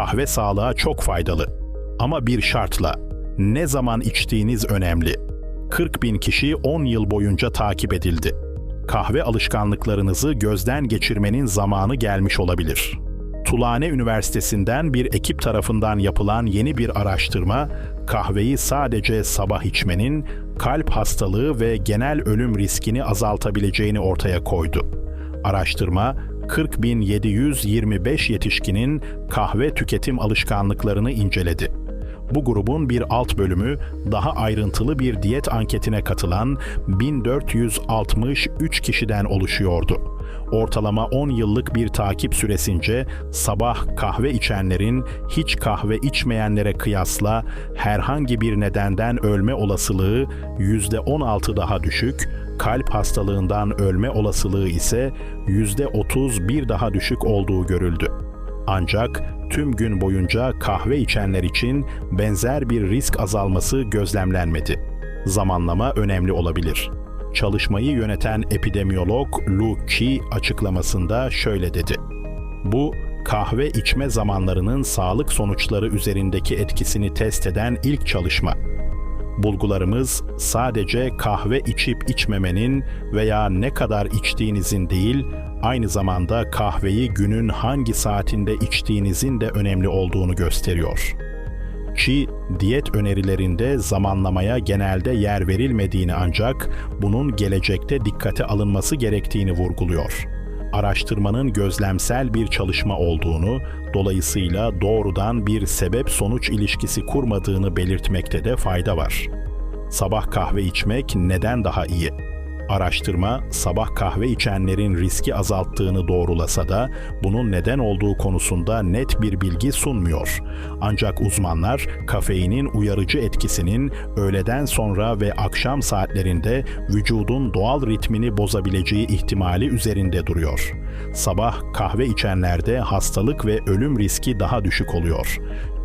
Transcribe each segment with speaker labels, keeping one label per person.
Speaker 1: Kahve sağlığa çok faydalı. Ama bir şartla. Ne zaman içtiğiniz önemli. 40 bin kişi 10 yıl boyunca takip edildi. Kahve alışkanlıklarınızı gözden geçirmenin zamanı gelmiş olabilir. Tulane Üniversitesi'nden bir ekip tarafından yapılan yeni bir araştırma, kahveyi sadece sabah içmenin kalp hastalığı ve genel ölüm riskini azaltabileceğini ortaya koydu. Araştırma, 40.725 yetişkinin kahve tüketim alışkanlıklarını inceledi. Bu grubun bir alt bölümü daha ayrıntılı bir diyet anketine katılan 1463 kişiden oluşuyordu. Ortalama 10 yıllık bir takip süresince sabah kahve içenlerin hiç kahve içmeyenlere kıyasla herhangi bir nedenden ölme olasılığı %16 daha düşük, kalp hastalığından ölme olasılığı ise %31 daha düşük olduğu görüldü. Ancak tüm gün boyunca kahve içenler için benzer bir risk azalması gözlemlenmedi. Zamanlama önemli olabilir. Çalışmayı yöneten epidemiyolog Lu Qi açıklamasında şöyle dedi. Bu, kahve içme zamanlarının sağlık sonuçları üzerindeki etkisini test eden ilk çalışma. Bulgularımız sadece kahve içip içmemenin veya ne kadar içtiğinizin değil, aynı zamanda kahveyi günün hangi saatinde içtiğinizin de önemli olduğunu gösteriyor. Çi, diyet önerilerinde zamanlamaya genelde yer verilmediğini ancak bunun gelecekte dikkate alınması gerektiğini vurguluyor. Araştırmanın gözlemsel bir çalışma olduğunu, dolayısıyla doğrudan bir sebep-sonuç ilişkisi kurmadığını belirtmekte de fayda var. Sabah kahve içmek neden daha iyi? Araştırma, sabah kahve içenlerin riski azalttığını doğrulasa da bunun neden olduğu konusunda net bir bilgi sunmuyor. Ancak uzmanlar kafeinin uyarıcı etkisinin öğleden sonra ve akşam saatlerinde vücudun doğal ritmini bozabileceği ihtimali üzerinde duruyor. Sabah kahve içenlerde hastalık ve ölüm riski daha düşük oluyor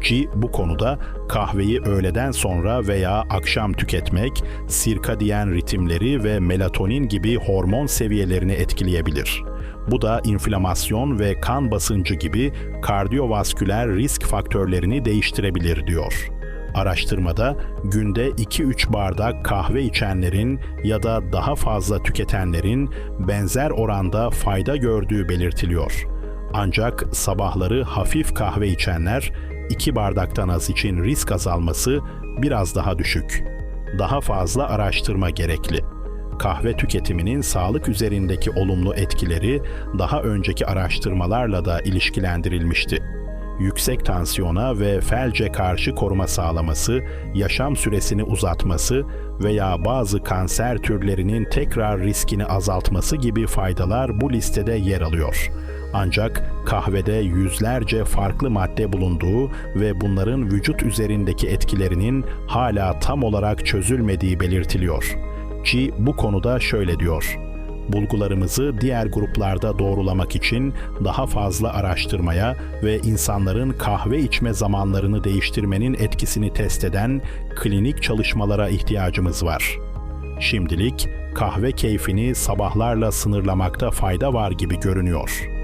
Speaker 1: ki bu konuda kahveyi öğleden sonra veya akşam tüketmek sirkadiyen ritimleri ve melatonin gibi hormon seviyelerini etkileyebilir. Bu da inflamasyon ve kan basıncı gibi kardiyovasküler risk faktörlerini değiştirebilir diyor. Araştırmada günde 2-3 bardak kahve içenlerin ya da daha fazla tüketenlerin benzer oranda fayda gördüğü belirtiliyor. Ancak sabahları hafif kahve içenler 2 bardaktan az için risk azalması biraz daha düşük. Daha fazla araştırma gerekli. Kahve tüketiminin sağlık üzerindeki olumlu etkileri daha önceki araştırmalarla da ilişkilendirilmişti. Yüksek tansiyona ve felce karşı koruma sağlaması, yaşam süresini uzatması veya bazı kanser türlerinin tekrar riskini azaltması gibi faydalar bu listede yer alıyor. Ancak kahvede yüzlerce farklı madde bulunduğu ve bunların vücut üzerindeki etkilerinin hala tam olarak çözülmediği belirtiliyor. Chi bu konuda şöyle diyor. Bulgularımızı diğer gruplarda doğrulamak için daha fazla araştırmaya ve insanların kahve içme zamanlarını değiştirmenin etkisini test eden klinik çalışmalara ihtiyacımız var. Şimdilik kahve keyfini sabahlarla sınırlamakta fayda var gibi görünüyor.